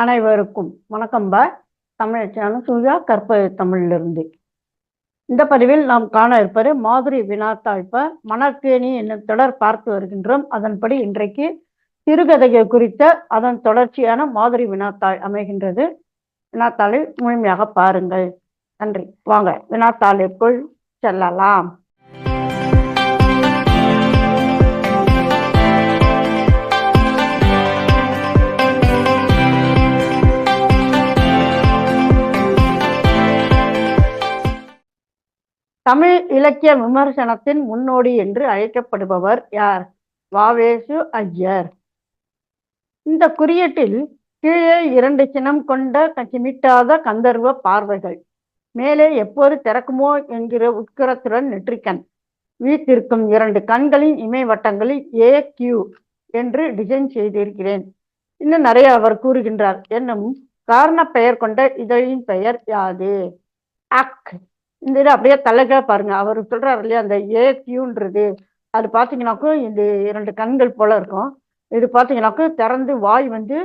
அனைவருக்கும் வணக்கம் பா. தமிழ் சேனல் சூர்யா கற்ப தமிழிலிருந்து. இந்த பதிவில் நாம் காண இருப்பது மாதிரி வினாத்தாழ்ப்ப மணற்கேணி என்னும் தொடர் பார்த்து வருகின்றோம். அதன்படி இன்றைக்கு சிறுகதைகள் குறித்த அதன் தொடர்ச்சியான மாதிரி வினாத்தாள் அமைகின்றது. வினாத்தாளை முழுமையாக பாருங்கள். நன்றி. வாங்க வினாத்தாளுக்குள் செல்லலாம். தமிழ் இலக்கிய விமர்சனத்தின் முன்னோடி என்று அழைக்கப்படுபவர் யார்? வாவேசு ஐயர் இந்த குறியீட்டில் கீழே இரண்டு சினம் கொண்ட சிமிட்டாத கந்தர்வ பார்வைகள் மேலே எப்போது திறக்குமோ என்கிற உட்கரத்துடன் நெற்றிக்கண் வீட்டிற்கும் இரண்டு கண்களின் இமை வட்டங்களில் ஏ கியூ என்று டிசைன் செய்திருக்கிறேன். இன்னும் நிறைய அவர் கூறுகின்றார். என்னும் காரண பெயர் கொண்ட இதழின் பெயர் யாது? அக். இந்த இது அப்படியே தலைகா பாருங்க. அவர் சொல்றாரு இல்லையா அந்த ஏ கியூன்றது அது பார்த்தீங்கன்னாக்கும் இந்த இரண்டு கண்கள் போல இருக்கும். இது பார்த்தீங்கன்னாக்கும் திறந்து வாய் வந்து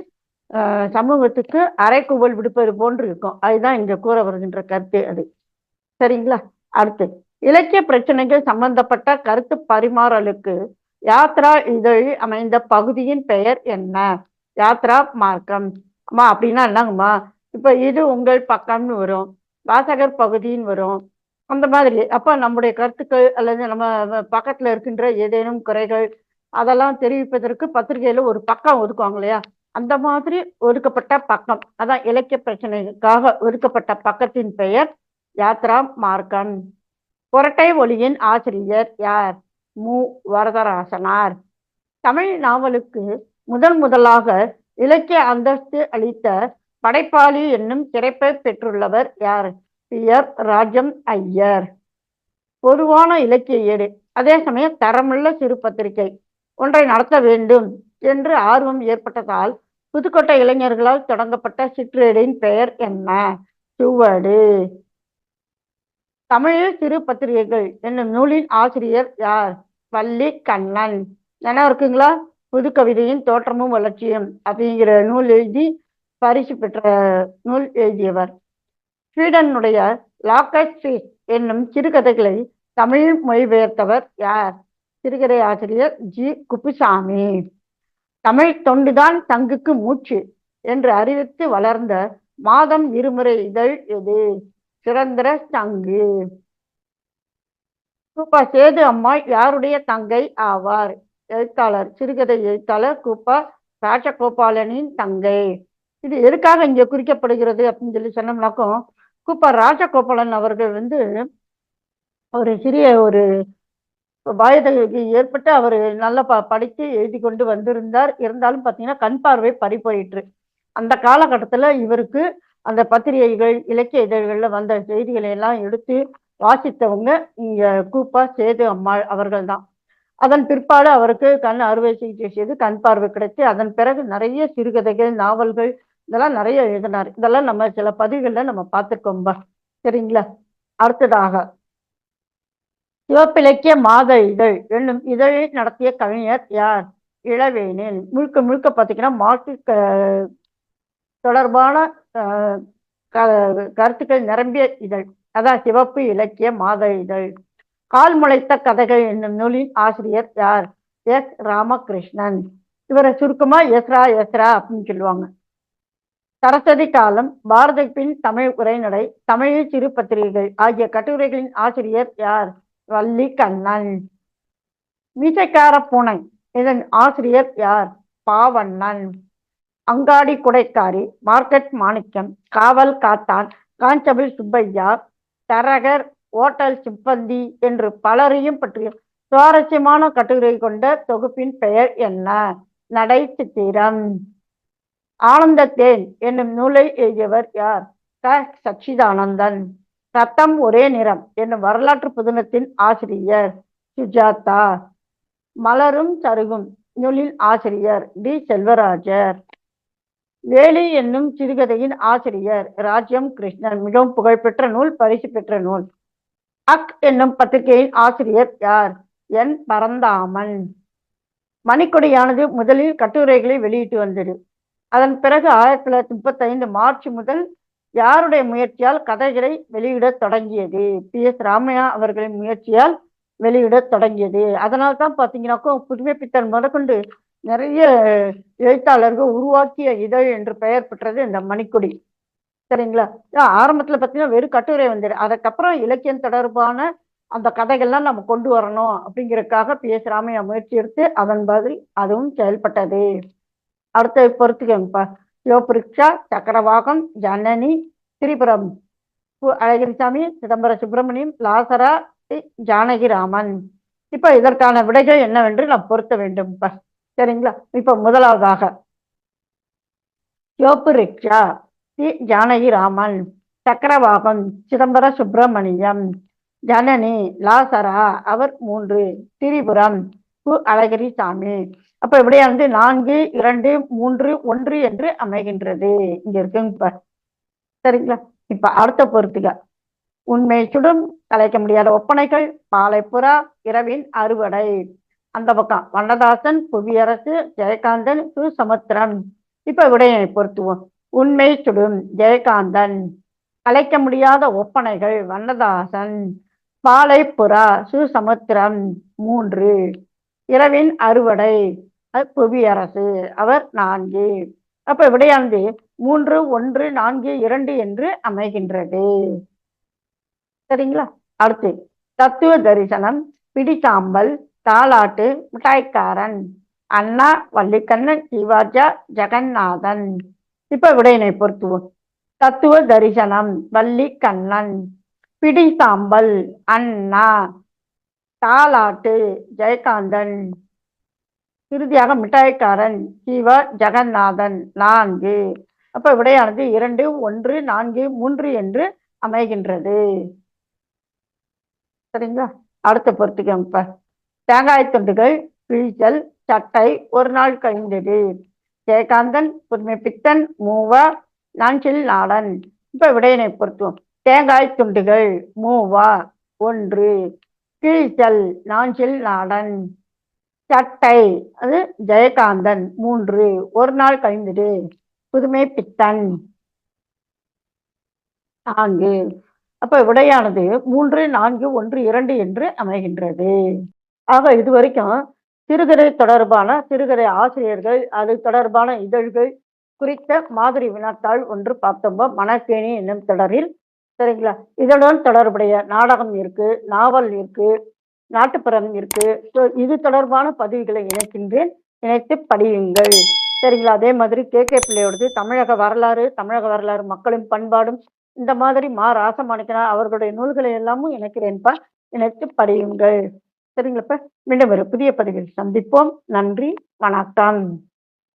ஆஹ், சமூகத்துக்கு அரைக்குவல் விடுப்பது போன்று இருக்கும். அதுதான் இங்க கூற வருகின்ற கருத்து அது. சரிங்களா? அடுத்து இலக்கிய பிரச்சனைகள் சம்பந்தப்பட்ட கருத்து பரிமாறலுக்கு யாத்ரா இதழில் அமைந்த பகுதியின் பெயர் என்ன? யாத்ரா மார்க்கம். அம்மா அப்படின்னா என்னங்கம்மா? இப்ப இது உங்கள் பக்கம்னு வரும். வாசகர் பகுதின்னு வரும். அந்த மாதிரி. அப்போ நம்முடைய கருத்துக்கள் அல்லது நம்ம பக்கத்தில் பக்கத்துல இருக்கின்ற ஏதேனும் குறைகள் அதெல்லாம் தெரிவிப்பதற்கு பத்திரிகையில் ஒரு பக்கம் ஒதுக்குவாங்க இல்லையா? அந்த மாதிரி ஒதுக்கப்பட்ட பக்கம். அதான் இலக்கிய பிரச்சனைக்காக ஒதுக்கப்பட்ட பக்கத்தின் பெயர் யாத்ரா மார்க்கன். புரட்டை ஒளியின் ஆசிரியர் யார்? மு. வரதராசனார். தமிழ் நாவலுக்கு முதன் முதலாக இலக்கிய அந்தஸ்து அளித்த படைப்பாளி என்னும் சிறப்பை பெற்றுள்ளவர் யார்? B R Rajam Iyer. பொதுவான இலக்கிய ஏடு. அதே சமயம் தரமுள்ள சிறு பத்திரிகை. ஒன்றை நடத்த வேண்டும் என்று ஆர்வம் ஏற்பட்டதால் புதுக்கோட்டை இளைஞர்களால் தொடங்கப்பட்ட சிற்றேடின் பெயர் என்ன? சுவடு. தமிழில் சிறு பத்திரிகைகள் என்னும் நூலின் ஆசிரியர் யார்? வள்ளி கண்ணன். என்ன இருக்குங்களா? புது கவிதையின் தோற்றமும் வளர்ச்சியும் அப்படிங்கிற நூல் எழுதி பரிசு பெற்ற நூல் எழுதியவர். ஸ்வீடனுடைய லாக்கஸ் என்னும் சிறுகதைகளை தமிழில் மொழிபெயர்த்தவர் யார்? சிறுகதை ஆசிரியர் ஜி. குப்புசாமி. தமிழ் தொண்டுதான் தங்குக்கு மூச்சு என்று அறிவித்து வளர்ந்த மாதம் இருமுறை இதழ் எது? சுரந்திர தங்கு கூப்பா சேது அம்மாள் யாருடைய தங்கை ஆவார்? எழுத்தாளர் சிறுகதை எழுத்தாளர் கூப்பா ராஜகோபாலனின் தங்கை. இது எதுக்காக இங்கே குறிக்கப்படுகிறது அப்படின்னு சொல்லி சொன்னோம்னாக்கும் கூப்பா ராஜகோபாலன் அவர்கள் வந்து ஒரு சிறிய ஒரு வயதுக்கு ஏற்பட்டு அவர் நல்லா ப படித்து எழுதி கொண்டு வந்திருந்தார். இருந்தாலும் பார்த்தீங்கன்னா கண் பார்வை பறி போயிற்று. அந்த காலகட்டத்தில் இவருக்கு அந்த பத்திரிகைகள் இலக்கிய இதழ்களில் வந்த செய்திகளை எல்லாம் எடுத்து வாசித்தவங்க இங்கே கூப்பா சேது அம்மாள் அவர்கள் தான். அதன் பிற்பாடு அவருக்கு கண் அறுவை சிகிச்சை செய்து கண் பார்வை கிடைத்து அதன் பிறகு நிறைய சிறுகதைகள் நாவல்கள் இதெல்லாம் நிறைய எழுதினார். இதெல்லாம் நம்ம சில பதிவுகள்ல நம்ம பார்த்துருக்கோம்பா சரிங்களா? அடுத்ததாக சிவப்பிலக்கிய மாத இதழ் என்னும் இதழை நடத்திய கவிஞர் யார்? இளவேனில். முழுக்க முழுக்க பார்த்தீங்கன்னா மாட்டு தொடர்பான அஹ், க- கருத்துக்கள் நிரம்பிய இதழ். அதான் சிவப்பு இலக்கிய மாத இதழ். கால் முளைத்த கதைகள் என்னும் நூலின் ஆசிரியர் யார்? எஸ். ராமகிருஷ்ணன். இவரை சுருக்கமா எஸ்ரா எஸ்ரா அப்படின்னு சொல்லுவாங்க. சரஸ்வதி காலம் பாரதப்பின் தமிழ் உரைநடை தமிழில் சிறு பத்திரிகைகள் ஆகிய கட்டுரைகளின் ஆசிரியர் யார்? வள்ளி கண்ணன் மீசைக்கார பூனை இதன் ஆசிரியர் யார்? பாவண்ணன். அங்காடி குடைக்காரி மார்க்கெட் மாணிக்கம் காவல் காத்தான் கான்ஸ்டபிள் சுப்பையா தரகர் ஓட்டல் சிப்பந்தி என்று பலரையும் பற்றிய சுவாரஸ்யமான கட்டுரை கொண்ட தொகுப்பின் பெயர் என்ன? நடை சித்திரம். ஆனந்த தேன் என்னும் நூலை எழுதியவர் யார்? க. சச்சிதானந்தன். ரத்தம் ஒரே நிறம் என்னும் வரலாற்று புதினத்தின் ஆசிரியர் சுஜாதா. மலரும் சருகும் நூலின் ஆசிரியர் டி. செல்வராஜர். வேலி என்னும் சிறுகதையின் ஆசிரியர் ராஜ்யம் கிருஷ்ணன் மிகவும் புகழ்பெற்ற நூல் பரிசு பெற்ற நூல். அக் என்னும் பத்திரிகையின் ஆசிரியர் யார்? என். பரந்தாமன். மணிக்கொடியானது முதலில் கட்டுரைகளை வெளியிட்டு வந்தது. அதன் பிறகு ஆயிரத்தி தொள்ளாயிரத்தி முப்பத்தி ஐந்து மார்ச் முதல் யாருடைய முயற்சியால் கதைகளை வெளியிடத் தொடங்கியது? பி. எஸ். ராமையா அவர்களின் முயற்சியால் வெளியிடத் தொடங்கியது. அதனால தான் பார்த்தீங்கன்னாக்கோ புதுமைப்பித்தன் முதற்கொண்டு நிறைய எழுத்தாளர்கள் உருவாக்கிய இதழ் என்று பெயர் பெற்றது இந்த மணிக்கொடி. சரிங்களா? ஆரம்பத்தில் பார்த்தீங்கன்னா வெறும் கட்டுரை வந்துடு அதுக்கப்புறம் இலக்கியம் தொடர்பான அந்த கதைகள்லாம் நம்ம கொண்டு வரணும் அப்படிங்கிறதுக்காக பி. எஸ். ராமையா முயற்சி எடுத்து அதன் பதில் அதுவும் செயல்பட்டது. அடுத்த பொறுத்துக்கோங்கப்பா. யோபரிக்ஷா சக்கரவாகம் ஜனனி திரிபுரம். அழகிரிசாமி சிதம்பர சுப்பிரமணியம் லாசரா ஜானகிராமன் இப்ப இதற்கான விடைகள் என்னவென்று நாம் பொருத்த வேண்டும்ப்பா. சரிங்களா? இப்போ முதலாவதாக. யோப்பு ரிக்ஷா தி ஜானகிராமன் சக்கரவாகம் சிதம்பர சுப்பிரமணியம். ஜனனி லாசரா அவர் மூன்று. திரிபுரம். கு அழகிரிசாமி. அப்ப இப்படியே வந்து நான்கு இரண்டு மூன்று ஒன்று என்று அமைகின்றது. இங்க இருக்குங்க சரிங்களா? இப்ப அடுத்த பொறுத்துக உண்மை சுடும் கலைக்க முடியாத ஒப்பனைகள் பாலைப்புறா இரவின் அறுவடை. அந்த பக்கம் வண்ணதாசன் புவியரசு ஜெயகாந்தன் சுசமுத்திரம். இப்ப விடையை பொருத்துவோம்? உண்மை சுடும் ஜெயகாந்தன். கலைக்க முடியாத ஒப்பனைகள் வண்ணதாசன் பாலைப்புறா சுசமுத்திரம். மூன்று இரவின் அறுவடை. புவியரசு அவர் நான்கு. அப்ப விடையானது மூன்று ஒன்று நான்கு இரண்டு என்று அமைகின்றது. சரிங்களா? அடுத்து தத்துவ தரிசனம் பிடிசாம்பல் தாலாட்டு மிட்டாய்க்காரன் அண்ணா வள்ளிக்கண்ணன் சிவாஜா ஜெகநாதன். இப்ப விடையினை பொருத்துவோம். தத்துவ தரிசனம் வள்ளிக்கண்ணன் பிடிசாம்பல் அண்ணா தாலாட்டு ஜெயகாந்தன் இறுதியாக மிட்டாய்க்காரன் ஜீவ ஜெகநாதன் நான்கு. அப்ப விடையானது இரண்டு ஒன்று நான்கு மூன்று என்று அமைகின்றது. சரிங்களா? அடுத்த பொறுத்துக்க தேங்காய் துண்டுகள் கிழிச்சல் சட்டை ஒரு நாள் கழிந்தது. ஜெயகாந்தன் புதுமை பித்தன் மூவா நான்கில் நாடன். இப்ப விடையினை பொறுத்துவோம். தேங்காய் துண்டுகள் மூவா ஒன்று. கிழிச்சல் நாஞ்சில் நாடன். சட்டை. அது ஜெயகாந்தன். மூன்று. ஒரு நாள் கழிந்துடு புதுமை பித்தன். நான்கு. அப்ப விடையானது மூன்று நான்கு ஒன்று இரண்டு என்று அமைகின்றது. ஆக இது வரைக்கும் சிறுகதை தொடர்பான சிறுகதை ஆசிரியர்கள் அது தொடர்பான இதழ்கள் குறித்த மாதிரி வினாத்தாள் ஒன்று பார்த்தோம்போ மனக்கேணி என்னும் தொடரில். சரிங்களா? இதனுடன் தொடர்புடைய நாடகம் இருக்கு நாவல் இருக்கு நாட்டுப்புறம் இருக்கு. இது தொடர்பான பதிவுகளை இணைக்கின்றேன். இணைத்து படியுங்கள். சரிங்களா? அதே மாதிரி கே. கே. பிள்ளையோடது தமிழக வரலாறு தமிழக வரலாறு மக்களின் பண்பாடும் இந்த மாதிரி மா. ராசமாணிக்கனா அவர்களுடைய நூல்களை எல்லாமும் இணைக்கிறேன்ப்பா இணைத்து படியுங்கள். சரிங்களாப்பா மீண்டும் ஒரு புதிய பதிவில் சந்திப்போம். நன்றி. வணக்கம்.